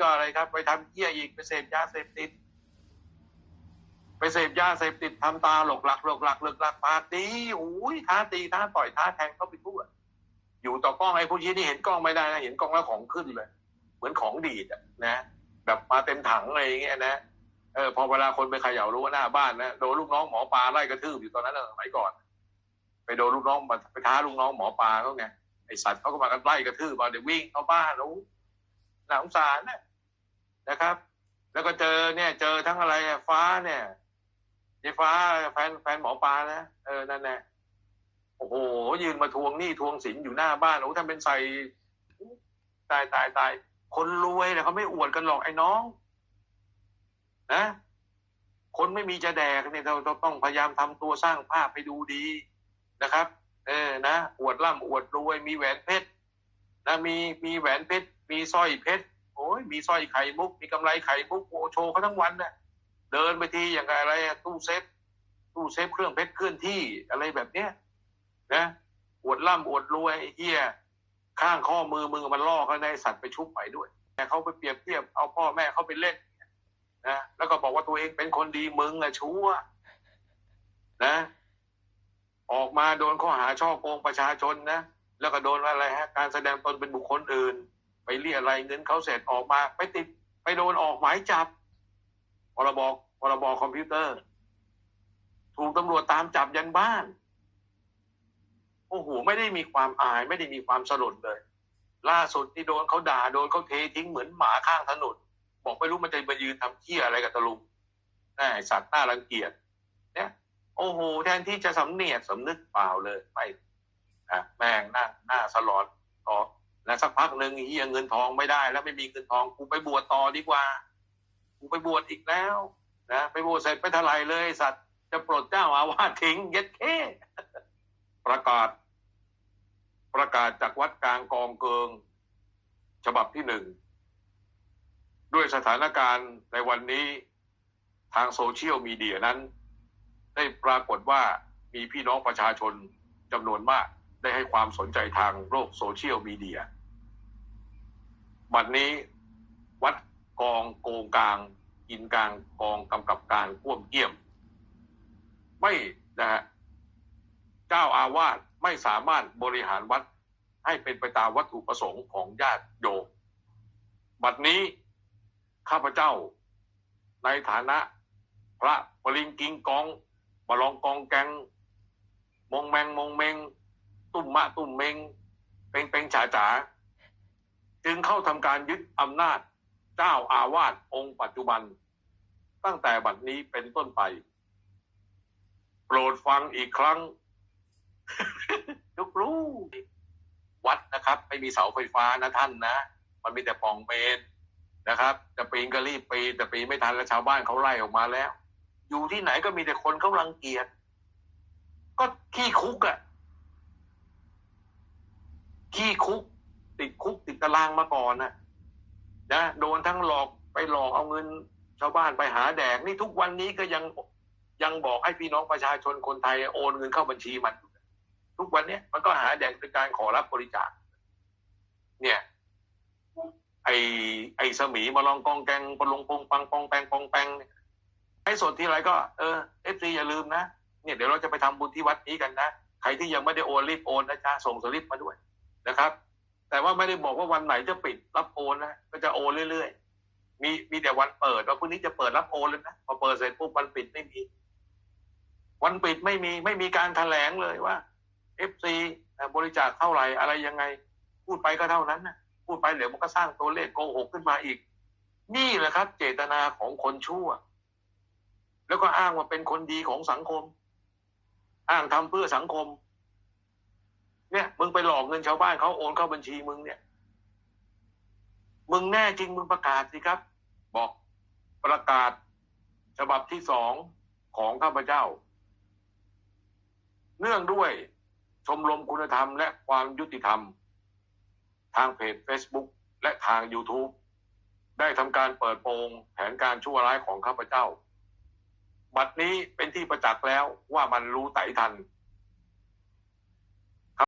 ก็อะไรครับ ไปทำเหี้ยอีกไปเสพยาเสพติด ไปเสพยาเสพติดทำตาหลกหลักหลกหลักหลกหลักปากดีโอ้ยท้าตีท้าต่อยท้าแทงเขาไปทั่วอยู่ต่อกล้องไอ้ผู้ชี้นี่เห็นกล้องไม่ได้นะเห็นกล้องแล้วของขึ้นเลย เหมือนของดีดอะนะ แบบมาเต็มถังอะไรอย่างเงี้ยนะเออพอเวลาคนไปเขย่ารู้ว่าหน้าบ้านนะโดนลูกน้องหมอปลาไล่กระทืบอยู่ตอนนั้นสมัยก่อน ไปโดนลูกน้องมาไปท้าลูกน้องหมอปลาเขาไงไอสัตว์เขาก็มากันไล่กระทืบมาเดี๋ยววิ่งเข้าบ้านแล้วน่าสงสารนะนะครับ แล้วก็เจอเนี่ย เจอทั้งอะไรฟ้าเนี่ยยายฟ้าแฟนแฟนหมอปลานะเออนั่นแหละโอ้โหยืนมาทวงหนี้ทวงสินอยู่หน้าบ้านโอ้ทำเป็นใส่ตายตายตายคนรวยเนี่ยเขาไม่อวดกันหรอกไอ้น้อง นะคนไม่มีจะแดกเนี่ยเราเราต้องพยายามทำตัวสร้างภาพให้ดูดีนะครับ เออนะอวดร่ำอวดรวยมีแหวนเพชร นะมีมีแหวนเพชรมีสร้อยเพชรโอ้ยมีสร้อยไข่มุก มีกำไรไข่มุกโอ้โชว์เขาทั้งวันเน่ะเดินไปทีอย่างกับอะไรตู้เซฟตู้เซฟเครื่องเพชรเคลื่อนที่อะไรแบบเนี้ยนะอวดร่ำอวดรวยเฮียข้างข้อมือมึงมันล่อเขาในสัตว์ไปชุบไปด้วยแต่เขาไปเปรียบเทียบเอาพ่อแม่เขาไปเล่นนะแล้วก็บอกว่าตัวเองเป็นคนดีมึงอะชั่วนะ ออกมาโดนข้อหาช่อโกงประชาชนนะ แล้วก็โดนอะไรฮะการแสดงตนเป็นบุคคลอื่น ไปเรียอะไรเงินเขาเสร็จออกมาไปติดไปโดนออกหมายจับพรบพรบคอมพิวเตอร์ ถูกตำรวจตามจับยันบ้านโอ้โหไม่ได้มีความอายไม่ได้มีความสลดเลย ล่าสุดที่โดนเขาด่าโดนเขาเททิ้งเหมือนหมาข้างถนนบอกไม่รู้มันจะมายืนทำเที่ยอะไรกับตะลุงแน่สัตว์น่ารังเกียจเนี่ยโอ้โหแทนที่จะสำเนียกสำนึกเปล่าเลยไม่ อะแม่งหน้าหน้าสลอดต่อแล้วสักพักหนึ่งเฮียเงินทองไม่ได้ แล้วไม่มีเงินทองกูไปบวชต่อดีกว่ากูไปบวชอีกแล้วนะไปบวชเสร็จไปทลายเลย สัตว์จะปลดเจ้าอาวาสทิ้งเย็ดเค้ประกาศ ประกาศจากวัดกลางกองเกิง ฉบับที่หนึ่งด้วยสถานการณ์ในวันนี้ทางโซเชียลมีเดียนั้น ได้ปรากฏว่ามีพี่น้องประชาชนจำนวนมาก ได้ให้ความสนใจทางโลกโซเชียลมีเดียบัดนี้วัดกองโกงกลางกินกลางกองกำกับการพ่วมเกี่ยม ไม่นะฮะเจ้าอาวาสไม่สามารถบริหารวัดให้เป็นไปตามวัตถุประสงค์ของญาติโยมบัดนี้ข้าพเจ้าในฐานะ พระปริงกิงกองบลองกองแกงมงแมงมงเมง ตุ่มมะตุ่มเมงเป็งเป็งฉาจ๋าจึงเข้าทำการยึดอำนาจเจ้าอาวาสองค์ปัจจุบัน ตั้งแต่บัดนี้เป็นต้นไป โปรดฟังอีกครั้งทุกรู้วัดนะครับ ไม่มีเสาไฟฟ้านะท่านนะ มันมีแต่ป่องเมนนะครับ จะปีนก็รีบปีนแต่ปีนไม่ทันแล้วชาวบ้านเขาไล่ออกมาแล้ว อยู่ที่ไหนก็มีแต่คนเขารังเกียจก็ขี้คุกอะ่ะ ขี้คุก ติดคุกติดตารางมาก่อนนะนะโดนทั้งหลอกไปหลอกเอาเงินชาวบ้านไปหาแดก นี่ทุกวันนี้ก็ยังยังบอกให้พี่น้องประชาชนคนไทยโอนเงินเข้าบัญชีมัน ทุกวันเนี้ยมันก็หาแดกเป็นการขอรับบริจาค เนี่ย ไอไอสมีมาลองกองแกงปลงปงปังปองแปงปองแปงเนี่ยให้สดทีไรก็เออเอฟซีอย่าลืมนะเนี่ยเดี๋ยวเราจะไปทำบุญที่วัดนี้กันนะใครที่ยังไม่ได้โอนรีบโอนนะจ๊ะส่งสลิปมาด้วยนะครับ แต่ว่าไม่ได้บอกว่าวันไหนจะปิดรับโอนนะก็จะโอนเรื่อยๆ มีมีแต่วันเปิดว่าพรุ่งนี้จะเปิดรับโอนเลยนะพอเปิดเสร็จปุ๊บวันปิดไม่มี วันปิดไม่มีไม่มีการแถลงเลยว่าเอฟซีบริจาคเท่าไหร่อะไรยังไง พูดไปก็เท่านั้นนะพูดไปเดี๋ยวมันก็สร้างตัวเลขโกหกขึ้นมาอีก นี่แหละครับ เจตนาของคนชั่ว แล้วก็อ้างว่าเป็นคนดีของสังคม อ้างทำเพื่อสังคม เนี่ยมึงไปหลอกเงินชาวบ้านเขาโอนเข้าบัญชีมึงเนี่ย มึงแน่จริงมึงประกาศสิครับ บอกประกาศฉบับที่สองของข้าพเจ้า เนื่องด้วยชมรมคุณธรรมและความยุติธรรม ทางเพจ Facebook และทาง YouTube ได้ทำการเปิดโปงแผนการชั่วร้ายของข้าพเจ้า บัดนี้เป็นที่ประจักษ์แล้วว่ามันรู้ไต่ทัน